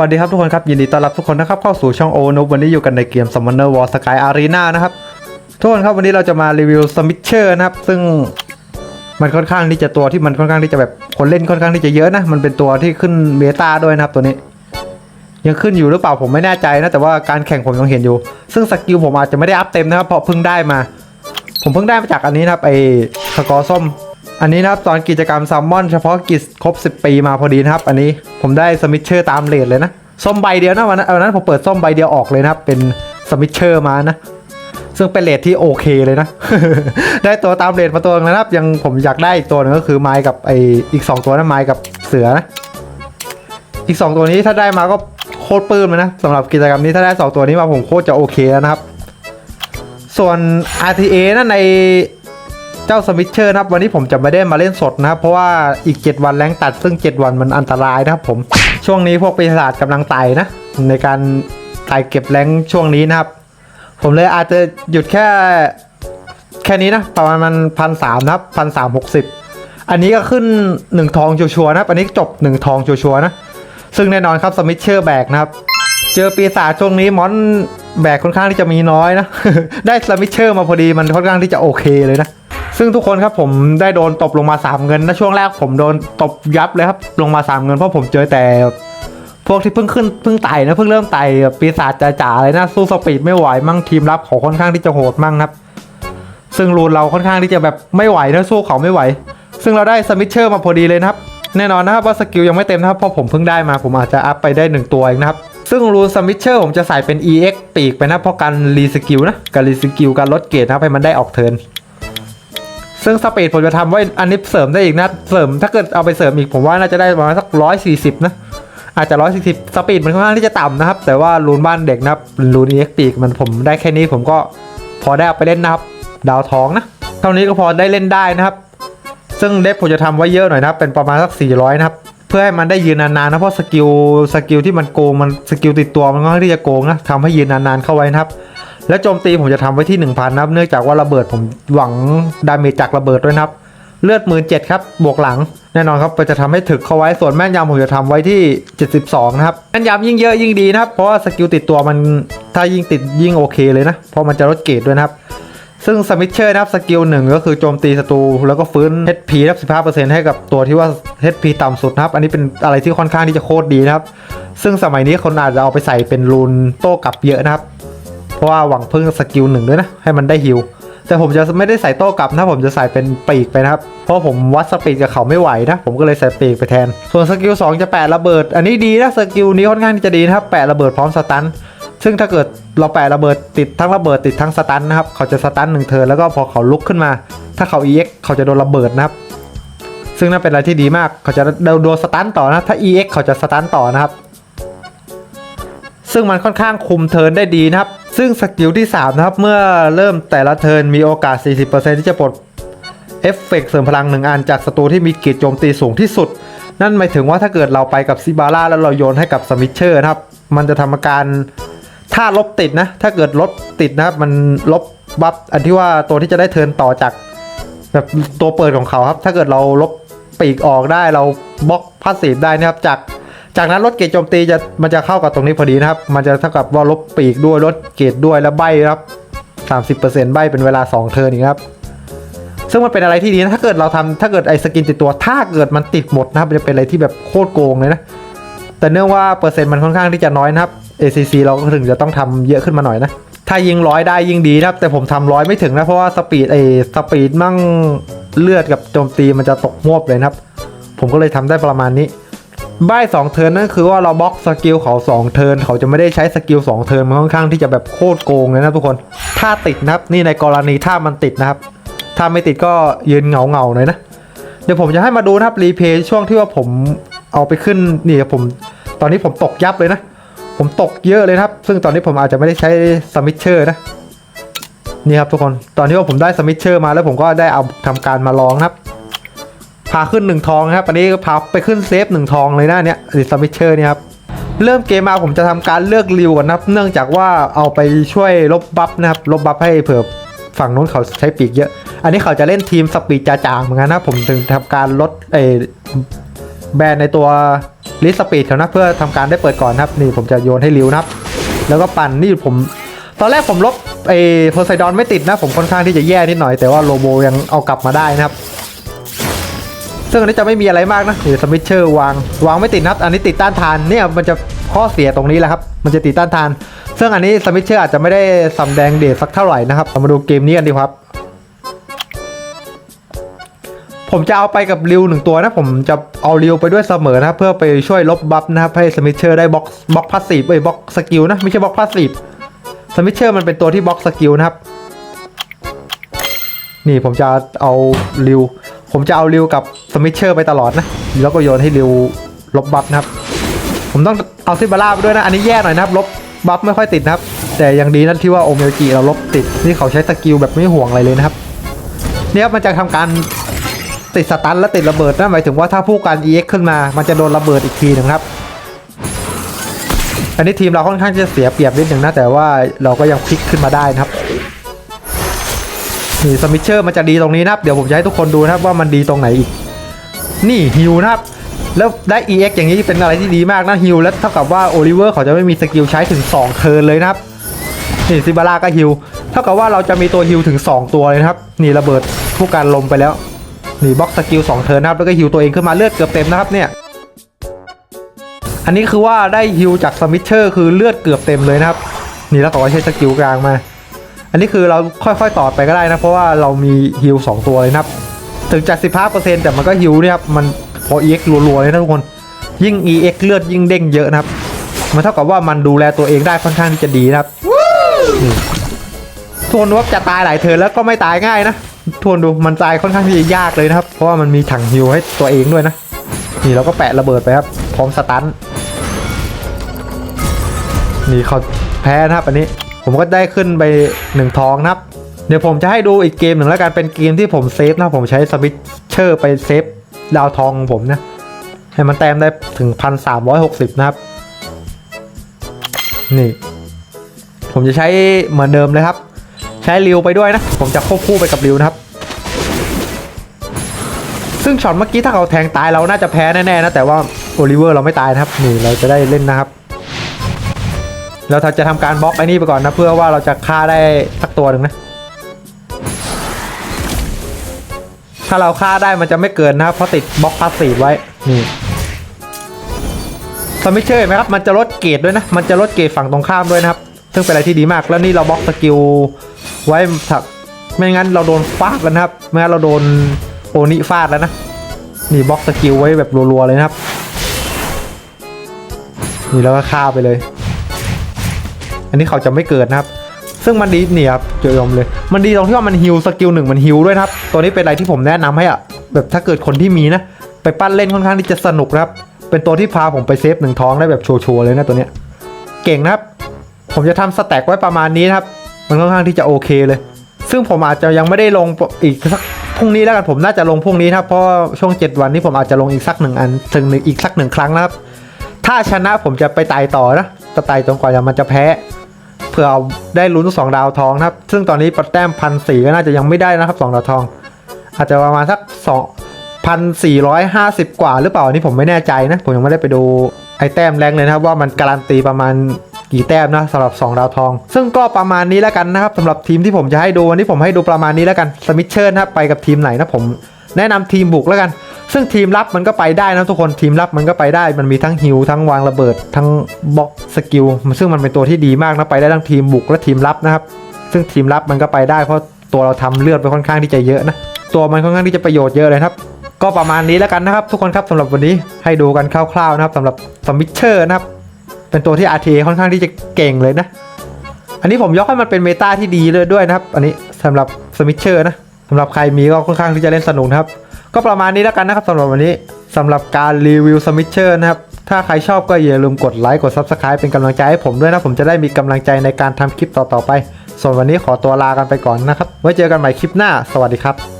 วัสดีครับทุกคนครับ ยินดีต้อนรับทุกคนนะครับเข้าสู่ช่องโอนุวันนี้อยู่กันในเกม Summoner War Sky Arena นะครับ ทุกคนครับวันนี้เราจะมารีวิว Smitcher นะครับ ซึ่งมันค่อนข้างที่จะตัวที่มันค่อนข้างที่จะแบบคนเล่นค่อนข้างที่จะเยอะนะ มันเป็นตัวที่ขึ้นเบต้าด้วยนะครับตัวนี้ ยังขึ้นอยู่หรือเปล่าผมไม่แน่ใจนะแต่ว่าการแข่งผมยังเห็นอยู่ ซึ่งสกิลผมอาจจะไม่ได้อัพเต็มนะครับเพราะเพิ่งได้มา ผมเพิ่งได้มาจากอันนี้นะครับไอ้สกอร์ส้ม อันนี้นะครับตอนกิจกรรมซัมมอนเฉพาะกิจครบ 10 ปีมาพอดีนะครับ อันนี้ผมได้สมิชเชอร์ตามเลทเลยนะส้มใบเดียวนะวันนั้นวันนั้นผมเปิดส้มใบเดียวออกเลยนะครับ เป็นสมิชเชอร์มานะ ซึ่งเป็นเลทที่โอเคเลยนะ ได้ตัวตามเลทมาตัวนึงนะครับ ยังผมอยากได้อีกตัวหนึงก็คือไม้กับไออีก 2 ตัวนะไม้กับเสือนะอีก 2 ตัวนี้ถ้าได้มาก็โคตรปื้มเลยนะสำหรับกิจกรรมนี้ถ้าได้ 2 ตัวนี้มาผมโคตรจะโอเคแล้วนะครับ ส่วน RTA นะใน เจ้าสมิชเชอร์นะครับวันนี้ผมจะไม่ได้มาเล่นสดนะครับ เพราะว่าอีก 7 วันแรงตัดซึ่ง 7 วันมันอันตรายนะครับผมช่วงนี้พวกปีศาจกำลังไต่นะ ในการไต่เก็บแรงช่วงนี้นะครับ ผมเลยอาจจะหยุดแค่แค่นี้นะ ประมาณมันพันสามนะครับพันสามหกสิบอันนี้ก็ขึ้น 1 ทองชัวร์นะครับอันนี้จบ 1 ทองชัวร์นะ ซึ่งแน่นอนครับสมิชเชอร์แบกนะครับ เจอปีศาจช่วงนี้มอนแบกค่อนข้างที่จะมีน้อยนะ ได้สมิชเชอร์มาพอดีมันค่อนข้างที่จะโอเคเลยนะ ซึ่งทุกคนครับผมได้โดนตบลงมา3เงินนะช่วงแรกผมโดนตบยับเลยครับลงมา3เงินเพราะผมเจอแต่พวกที่เพิ่งขึ้นเพิ่งไต่นะเพิ่งเริ่มไต่ปีศาจจ๋าๆเลยนะสู้สปีดไม่ไหวมั่งทีมรับเขาค่อนข้างที่จะโหดมั่งครับ ซึ่งรูนเราค่อนข้างที่จะแบบไม่ไหวนะสู้เขาไม่ไหว ซึ่งเราได้สมิชเชอร์มาพอดีเลยนะครับแน่นอนนะครับว่าสกิลยังไม่เต็มนะครับเพราะผมเพิ่งได้มาผมอาจจะอัพไปได้หนึ่งตัวเองนะครับซึ่งรูนสมิชเชอร์ผมจะใส่เป็น EX ปีกไปนะเพราะการรีสกิลนะการรีสกิลการลดเกรดนะให้มันได้ออกเทิร์น ซึ่งสปีดผมจะทำไว้อันนี้เสริมได้อีกนะ เสริมถ้าเกิดเอาไปเสริมอีกผมว่าน่าจะได้ประมาณสักร้อยสี่สิบนะ อาจจะร้อยสี่สิบสปีดมันค่อนข้างที่จะต่ำนะครับ แต่ว่ารูนบ้านเด็กนะครับรูนเอ็กปีกมันผมได้แค่นี้ผมก็พอได้เอาไปเล่นนะครับ ดาวทองนะ เท่านี้ก็พอได้เล่นได้นะครับ ซึ่งเด็กผมจะทำไว้เยอะหน่อยนะครับเป็นประมาณสัก400นะครับ เพื่อให้มันได้ยืนนานๆนะเพราะสกิลสกิลที่มันโกงมันสกิลติดตัวมันก็ค่อนข้างที่จะโกงนะทำให้ยืนนานๆเข้าไว้นะครับ และโจมตีผมจะทำไว้ที่ 1000นะครับ เนื่องจากว่าระเบิดผมหวังดาเมจจากระเบิดด้วยนะครับ เลือดหมื่นเจ็ดครับ บวกหลัง แน่นอนครับจะทำให้ถึกเข้าไว้ ส่วนแม่นยำผมจะทำไว้ที่ 72 นะครับ แม่นยำยิ่งเยอะยิ่งดีนะครับ เพราะว่าสกิลติดตัวมันถ้ายิ่งติดยิ่งโอเคเลยนะ เพราะมันจะลดเกรดด้วยนะครับ ซึ่งสมิชเชอร์นะครับสกิลหนึ่งก็คือโจมตีศัตรูแล้วก็ฟื้น HP นะครับ15%ให้กับตัวที่ว่า HP ต่ำสุดนะครับ อันนี้เป็นอะไรที่ค่อนข้างที่จะโคตรดีนะครับ ซึ่งสมัยนี้คนอาจจะเอาไปใส่เป็นรูนโต้กลับเยอะนะครับ เพราะว่าหวังพึ่งสกิลหนึ่งด้วยนะ ให้มันได้ฮิลแต่ผมจะไม่ได้ใส่โต้กลับนะผมจะใส่เป็นปีกไปนะครับ เพราะผมวัดสปีดกับเขาไม่ไหวนะ ผมก็เลยใส่ปีกไปแทน ส่วนสกิล2จะแปะระเบิด อันนี้ดีนะสกิลนี้ค่อนข้างจะดีนะครับแปะระเบิดพร้อมสตันซึ่งถ้าเกิดเราแปะระเบิดติดทั้งระเบิดติดทั้งสตันนะครับเขาจะสตันหนึ่งเทิร์แล้วก็พอเขาลุกขึ้นมา ถ้าเขา EX เขาจะโดนระเบิดนะครับ ซึ่งนั่นเป็นอะไรที่ดีมากเขาจะโดนสตันต่อนะถ้า EX เขาจะสตันต่อนะครับ ซึ่งมันค่อนข้างคุมเทิร์นได้ดีนะครับ ซึ่งสกิลที่ 3 นะครับ เมื่อเริ่มแต่ละเทิร์นมีโอกาส 40%ที่จะปลดเอฟเฟกต์เสริมพลังหนึ่งอันจากศัตรูที่มีเกียรติโจมตีสูงที่สุด นั่นหมายถึงว่าถ้าเกิดเราไปกับซิบาร่าแล้วเราโยนให้กับสมิชเชอร์นะครับ มันจะทำการถ้าลบติดนะ ถ้าเกิดลบติดนะครับมันลบบัฟอันที่ว่าตัวที่จะได้เทิร์นต่อจากแบบตัวเปิดของเขาครับ ถ้าเกิดเราลบปีกออกได้เราบล็อกพาสซีฟได้นะครับจาก จากนั้นลดเกรดโจมตีจะมันจะเข้ากับตรงนี้พอดีนะครับ มันจะเท่ากับว่าลบปีกด้วยลดเกรดด้วยแล้วใบครับ 30%ใบเป็นเวลา 2 เทิร์นอีกครับ ซึ่งมันเป็นอะไรที่ดีนะถ้าเกิดเราทำถ้าเกิดไอ้สกินติดตัว ถ้าเกิดมันติดหมดนะครับจะเป็นอะไรที่แบบโคตรโกงเลยนะ แต่เนื่องว่าเปอร์เซ็นต์มันค่อนข้างที่จะน้อยนะครับ ACC เราก็ถึงจะต้องทำเยอะขึ้นมาหน่อยนะ ถ้ายิงร้อยได้ยิงดีนะครับ แต่ผมทำร้อยไม่ถึงนะเพราะว่าสปีดไอ้สปีดมั่งเลือดกับโจมตีมันจะตกงวบเลยนะครับ ผมก็เลยทำได้ประมาณนี้ ใบสองเทิร์นนั่นคือว่าเราบล็อกสกิลเขาสองเทิร์นเขาจะไม่ได้ใช้สกิลสองเทิร์นมันค่อนข้างที่จะแบบโคตรโกงเลยนะทุกคนถ้าติดนะครับนี่ในกรณีถ้ามันติดนะครับ ถ้าไม่ติดก็ยืนเงาเงาหน่อยนะเดี๋ยวผมจะให้มาดูนะครับรีเพย์ช่วงที่ว่าผมเอาไปขึ้นนี่ผมตอนนี้ผมตกยับเลยนะ ผมตกเยอะเลยครับ ซึ่งตอนนี้ผมอาจจะไม่ได้ใช้สมิชเชอร์นะนี่ครับทุกคนตอนที่ว่าผมได้สมิชเชอร์มาแล้วผมก็ได้เอาทำการมาลองครับาขึ้นหนึ่งทองนะครับอันนี้ก็พาไปขึ้นเซฟหนึ่งทองเลยนะเนี่ยดิสมิเชอร์เนี่ยครับเริ่มเกมมาผมจะทำการเลือกริวก่อนนะครับ เนื่องจากว่าเอาไปช่วยลบบัฟนะครับลบบัฟให้เผื่อฝั่งนู้นเขาใช้ปีกเยอะ อันนี้เขาจะเล่นทีมสปีดจ่าๆเหมือนกันนะผมถึงทำการลดเอแบนในตัวลิสปีดเขานะเพื่อทำการได้เปิดก่อนนะครับ นี่ผมจะโยนให้ริวนะครับ แล้วก็ปั่นนี่ผม ตอนแรกผมลบไอโพไซดอนไม่ติดนะ ผมค่อนข้างที่จะแย่นิดหน่อยแต่ว่าโลโบยังเอากลับมาได้นะครับ ซึ่งอันนี้จะไม่มีอะไรมากนะนี่สมิชเชอร์วาง วางไม่ติดนับอันนี้ติดต้านทานเนี่ยมันจะข้อเสียตรงนี้แหละครับ มันจะติดต้านทาน ซึ่งอันนี้สมิชเชอร์อาจจะไม่ได้สำแดงเดชสักเท่าไหร่นะครับเรามาดูเกมนี้กันดีครับ ผมจะเอาไปกับริวหนึ่งตัวนะ ผมจะเอาริวไปด้วยเสมอนะเพื่อไปช่วยลบบัฟนะครับให้สมิชเชอร์ได้บล็อกบล็อกพาสซีฟเอ้ยบล็อกสกิลนะไม่ใช่บล็อกพาสซีฟสมิชเชอร์มันเป็นตัวที่บล็อกสกิลนะครับ นี่ผมจะเอาริว ผมจะเอาริวกับสมิชเชอร์ไปตลอดนะ แล้วก็โยนให้ริวลบบัฟนะครับ ผมต้องเอาซิบาร่าไปด้วยนะ อันนี้แย่หน่อยนะครับ ลบบัฟไม่ค่อยติดนะครับ แต่ยังดีนั่นที่ว่าโอเมลจิเราลบติด นี่เขาใช้สกิลแบบไม่ห่วงอะไรเลยนะครับ เนี่ยครับมันจะทำการติดสตันและติดระเบิดนะหมายถึงว่าถ้าผู้การ EX ขึ้นมา มันจะโดนระเบิดอีกทีหนึงครับ อันนี้ทีมเราค่อนข้างจะเสียเปรียบนิดหนึ่งนะ แต่ว่าเราก็ยังพลิกขึ้นมาได้นะครับ นี่สมิชเชอร์มันจะดีตรงนี้นะครับ เดี๋ยวผมจะให้ทุกคนดูนะครับว่ามันดีตรงไหนอีก นี่ฮิวนะครับ แล้วได้ EX อย่างนี้เป็นอะไรที่ดีมากนะฮิวแล้วเท่ากับว่าโอลิเวอร์เขาจะไม่มีสกิลใช้ถึง 2 เทิร์นเลยนะครับ นี่ซิบาร่าก็ฮิวเท่ากับว่าเราจะมีตัวฮิวถึง 2 ตัวเลยนะครับ นี่ระเบิดผู้การลมไปแล้ว นี่บล็อกสกิล2เทิร์นนะครับแล้วก็ฮิวตัวเองขึ้นมาเลือดเกือบเต็มนะครับเนี่ยอันนี้คือว่าได้ฮิวจากสมิชเชอร์คือเลือดเกือบเต็มเลยนะครับ นี่แล้วเขาก็ใช้สกิลกลางมา อันนี้คือเราค่อยๆ ต่อไปก็ได้นะ เพราะว่าเรามีฮิล2ตัวเลยนะครับ ถึงจาก15%แต่มันก็ฮิลเนี่ยครับ มันพอ EX รัวๆเลยนะทุกคน ยิ่ง EX เลือดยิ่งเด้งเยอะนะครับ มันเท่ากับว่ามันดูแลตัวเองได้ค่อนข้างที่จะดีนะครับทวนว่าจะตายหลายเทินแล้วก็ไม่ตายง่ายนะทวนดูมันตายค่อนข้างที่จะยากเลยนะครับ เพราะว่ามันมีถังฮิลให้ตัวเองด้วยนะ นี่เราก็แปะระเบิดไปครับ พร้อมสตันนี่เขาแพ้นะครับอันนี้ ผมก็ได้ขึ้นไปหนึ่งทองนะครับ เดี๋ยวผมจะให้ดูอีกเกมหนึ่งแล้วกันเป็นเกมที่ผมเซฟนะผมใช้สวิตเชอร์ไปเซฟดาวทองของผมนะให้มันแต้มได้ถึงพันสามร้อยหกสิบนะครับ นี่ ผมจะใช้เหมือนเดิมเลยครับ ใช้ริวไปด้วยนะ ผมจะควบคู่ไปกับริวนะครับ ซึ่งช็อตเมื่อกี้ถ้าเขาแทงตายเราน่าจะแพ้แน่ๆนะ แต่ว่าโอลิเวอร์เราไม่ตายนะครับ นี่เราจะได้เล่นนะครับ เราจะทำการบล็อกไอ้นี่ไปก่อนนะ เพื่อว่าเราจะฆ่าได้สักตัวหนึ่งนะ ถ้าเราฆ่าได้มันจะไม่เกินนะเพราะติดบล็อกพาสซีฟไว้ นี่สมิเชอร์เห็นไหมครับ มันจะลดเกรดด้วยนะ มันจะลดเกรดฝั่งตรงข้ามด้วยนะครับ ซึ่งเป็นอะไรที่ดีมาก แล้วนี่เราบล็อกสกิลไว้ถักไม่งั้นเราโดนฟาดแล้วนะครับ ไม่งั้นเราโดนโอนิฟาดแล้วนะ นี่บล็อกสกิลไว้แบบรัวๆเลยนะครับ นี่แล้วก็ฆ่าไปเลย อันนี้เขาจะไม่เกิดนะครับ ซึ่งมันดีเนี่ยครับเจอยมเลย มันดีตรงที่ว่ามันฮิลสกิลหนึ่งมันฮิลด้วยนะครับ ตัวนี้เป็นอะไรที่ผมแนะนำให้อะ แบบถ้าเกิดคนที่มีนะ ไปปั้นเล่นค่อนข้างที่จะสนุกนะครับ เป็นตัวที่พาผมไปเซฟหนึ่งท้องได้แบบชัวร์ๆเลยนะตัวเนี้ย เก่งนะครับ ผมจะทำสแต็กไว้ประมาณนี้นะครับ มันค่อนข้างที่จะโอเคเลย ซึ่งผมอาจจะยังไม่ได้ลงอีกสักพรุ่งนี้แล้วกันผมน่าจะลงพรุ่งนี้นะครับเพราะช่วง 7 วันนี้ผมอาจจะลงอีกสักหนึ่งอันถึงหนึ่งอีกสักหนึ่งครั้งนะครับ ถ้าชนะผมจะไปไต่ต่อนะจะไต่จนกว่ามันจะแพ้ เพื่อเอาได้ลุ้นสองดาวทองนะครับ ซึ่งตอนนี้ปัดแต้มพันสี่ก็น่าจะยังไม่ได้นะครับสองดาวทอง อาจจะประมาณสักสองพันสี่ร้อยห้าสิบกว่าหรือเปล่าอันนี่ผมไม่แน่ใจนะ ผมยังไม่ได้ไปดูไอแต้มแรงเลยนะครับว่ามันการันตีประมาณกี่แต้มนะสำหรับ 2 ดาวทอง ซึ่งก็ประมาณนี้แล้วกันนะครับสำหรับทีมที่ผมจะให้ดูวันนี้ผมให้ดูประมาณนี้แล้วกันสมิชเชอร์นะไปกับทีมไหนนะผมแนะนำทีมบุกแล้วกัน ซึ่งทีมรับมันก็ไปได้นะทุกคนทีมรับมันก็ไปได้มันมีทั้งฮิวทั้งวางระเบิดทั้งบล็อก สกิลซึ่งมันเป็นตัวที่ดีมากนะไปได้ทั้งทีมบุกและทีมรับนะครับ ซึ่งทีมรับมันก็ไปได้เพราะตัวเราทำเลือดไปค่อนข้างที่จะเยอะนะ ตัวมันค่อนข้างที่จะประโยชน์เยอะเลยครับ ก็ประมาณนี้แล้วกันนะครับ ทุกคนครับสำหรับวันนี้ให้ดูกันคร่าวๆนะครับสำหรับสมิชเชอร์นะครับ เป็นตัวที่ RTA ค่อนข้างที่จะเก่งเลยนะ อันนี้ผมยกให้มันเป็นเมตาที่ดีเลยด้วยนะครับ อันนี้สำหรับสมิชเชอร์นะสำหรับใครมีก็ค่อนข้างที่จะเล่นสนุกนะครับ ก็ประมาณนี้แล้วกันนะครับสำหรับวันนี้สำหรับการรีวิวสมิชเชอร์นะครับ ถ้าใครชอบก็อย่าลืมกดไลค์กด Subscribe เป็นกำลังใจให้ผมด้วยนะ ผมจะได้มีกำลังใจในการทำคลิปต่อๆไป ส่วนวันนี้ขอตัวลากันไปก่อนนะครับ ไว้เจอกันใหม่คลิปหน้า สวัสดีครับ